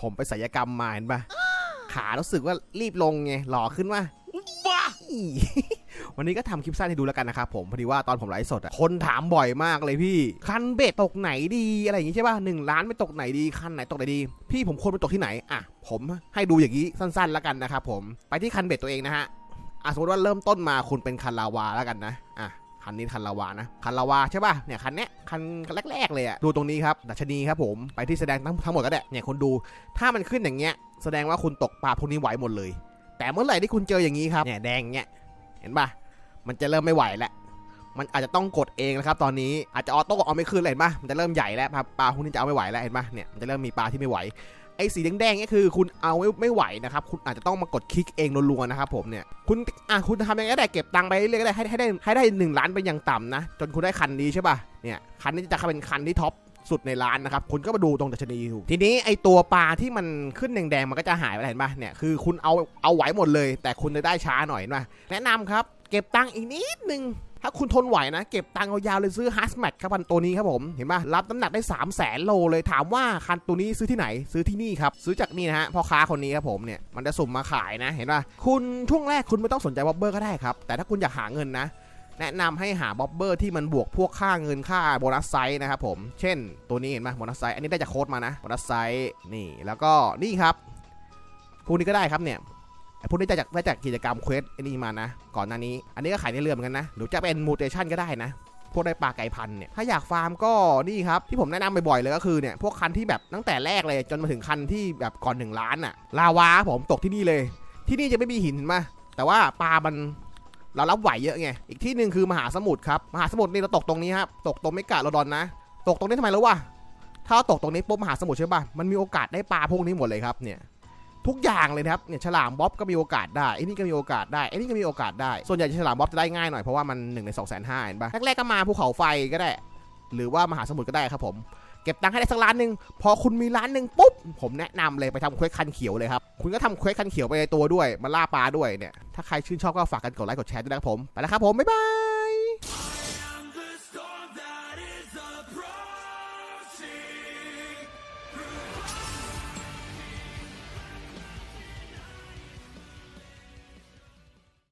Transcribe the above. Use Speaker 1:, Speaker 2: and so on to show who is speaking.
Speaker 1: ผมไปศัลยกรรมมาเห็นปะขารู้สึกว่ารีบลงไงหล่อขึ้นว่า
Speaker 2: บ้า
Speaker 1: วันนี้ก็ทำคลิปสั้นให้ดูแล้วกันนะครับผมพอดีว่าตอนผมไลฟ์สดอะคนถามบ่อยมากเลยพี่ คันเบ็ดตกไหนดีอะไรอย่างงี้ใช่ป่ะหนึ่งล้านไปตกไหนดีคันไหนตกไหนดี พี่ผมควรไปตกที่ไหนอะผมให้ดูอย่างนี้สั้นๆแล้วกันนะครับผมไปที่คันเบ็ดตัวเองนะฮะอะสมมติว่าเริ่มต้นมาคุณเป็นคันลาวาแล้วกันนะอะ คันนี้คันลาวานะ คันลาวาใช่ป่ะ เนี่ยคันเนี้ยคันแรก ๆ เลยอะดูตรงนี้ครับดัชนีครับผมไปที่แสดงทั้งทั้งหมดก็ได้ เนี่ยคนดู ถ้ามันขึ้นอย่างเงี้ย แสดงว่าคุณตกปลาพวกนี้ไหวหมดเลย แต่เมื่อไหร่ที่คุณเจออย่างนี้ครับ เนี่ยแดงเงี้ย เห็นป่ะ มันจะเริ่มไม่ไหวแล้ว มันอาจจะต้องกดเองนะครับตอนนี้อาจจะออโต้เอาไม่ขึ้นเลยเห็นปะมันจะเริ่มใหญ่แล้วปลาปลาพวกนี้จะเอาไม่ไหวแล้วเห็นปะเนี่ยมันจะเริ่มมีปลาที่ไม่ไหวไอ้สีแดงๆนี่คือคุณเอาไม่ไม่ไหวนะครับ คุณอาจจะต้องมากดคลิกเองรัวๆนะครับผมเนี่ย คุณอะคุณทำยังไงก็ได้เก็บตังค์ไปเรื่อยๆก็ได้ให้ให้ได้ให้ได้หนึ่งล้านเป็นอย่างต่ำนะ จนคุณได้คันนี้ใช่ปะเนี่ยคันนี้จะเป็นคันที่ท็อปสุดในร้านนะครับ คุณก็มาดูตรงดัชนีดูทีนี้ไอตัวปลาที่มันขึ้นแดงๆมันก็จะหายไปแล้วเห็นปะเนี่ยคือคุณเอาเอาไหวหมดเลย แต่คุณจะได้ช้าหน่อยเห็นปะแนะนำครับ เก็บตังค์อีกนิดนึง ถ้าคุณทนไหวนะ เก็บตังค์เอายาวเลยซื้อฮัสแมทครับพันตัวนี้ครับผมเห็นปะรับน้ำหนักได้ 3 0 0แสนโลเลยถามว่าคันตัวนี้ซื้อที่ไหนซื้อที่นี่ครับซื้อจากนี่นะฮะพ่อค้าคนนี้ครับผมเนี่ยมันจะสุ่มมาขายนะ เห็นปะคุณช่วงแรกคุณไม่ต้องสนใจบ๊อบเบอร์ก็ได้ครับแต่ถ้าคุณอยากหาเงินนะแนะนำให้หาบ๊อบเบอร์ที่มันบวกพวกค่าเงินค่าโบนัสไซส์นะครับผม เช่น ตัวนี้เห็นไหมโบนัสไซส์อันนี้ได้จากโค้ดมานะโบนัสไซส์นี่แล้วก็นี่ครับพวกนี้ก็ได้ครับเนี่ย พวกนี้จะจากได้จากกิจกรรมเควสไอ้นี่มานะ ก่อนหน้านี้ อันนี้ก็ขายในเรือเหมือนกันนะ หรือจะเป็นมูเทชันก็ได้นะ พวกได้ปลาไก่พันเนี่ย ถ้าอยากฟาร์มก็นี่ครับ ที่ผมแนะนำบ่อยๆเลยก็คือเนี่ย พวกคันที่แบบตั้งแต่แรกเลยจนมาถึงคันที่แบบก่อนหนึ่งล้านอะลาวาผมตกที่นี่เลย ที่นี่จะไม่มีหินมา แต่ว่าปลามันเรารับไหวเยอะไง อีกที่หนึ่งคือมหาสมุทรครับ มหาสมุทรนี่เราตกตรงนี้ครับ ตกตรงเมกาโลดอนนะ ตกตรงนี้ทำไมรู้วะ ถ้าเราตกตรงนี้ปุ๊บมหาสมุทรใช่ป่ะ มันมีโอกาสได้ปลาพวกนี้หมดเลยครับเนี่ย ทุกอย่างเลยนะครับเนี่ยฉลามบ๊อบก็มีโอกาสได้ไอ้นี่ก็มีโอกาสได้ไอ้นี่ก็มีโอกาสได้ ส่วนใหญ่ฉลามบ๊อบจะได้ง่ายหน่อยเพราะว่ามัน1ใน2 5 0 0 0เห็นปะแรกๆก็มาภูเขาไฟก็ได้ หรือว่ามหาสมุทรก็ได้ครับผมเก็บตังค์ให้ได้สักล้านหนึ่งพอคุณมีล้านหนึ่งปุ๊บ ผมแนะนำเลยไปทำเควสคันเขียวเลยครับ คุณก็ทำเควสคันเขียวไปในตัวด้วย มาล่าปลาด้วยเนี่ย ถ้าใครชื่นชอบก็ฝากกันกดไลค์กดแชร์ด้วยนะครับผม ไปแล้วครับผม บ๊ายบาย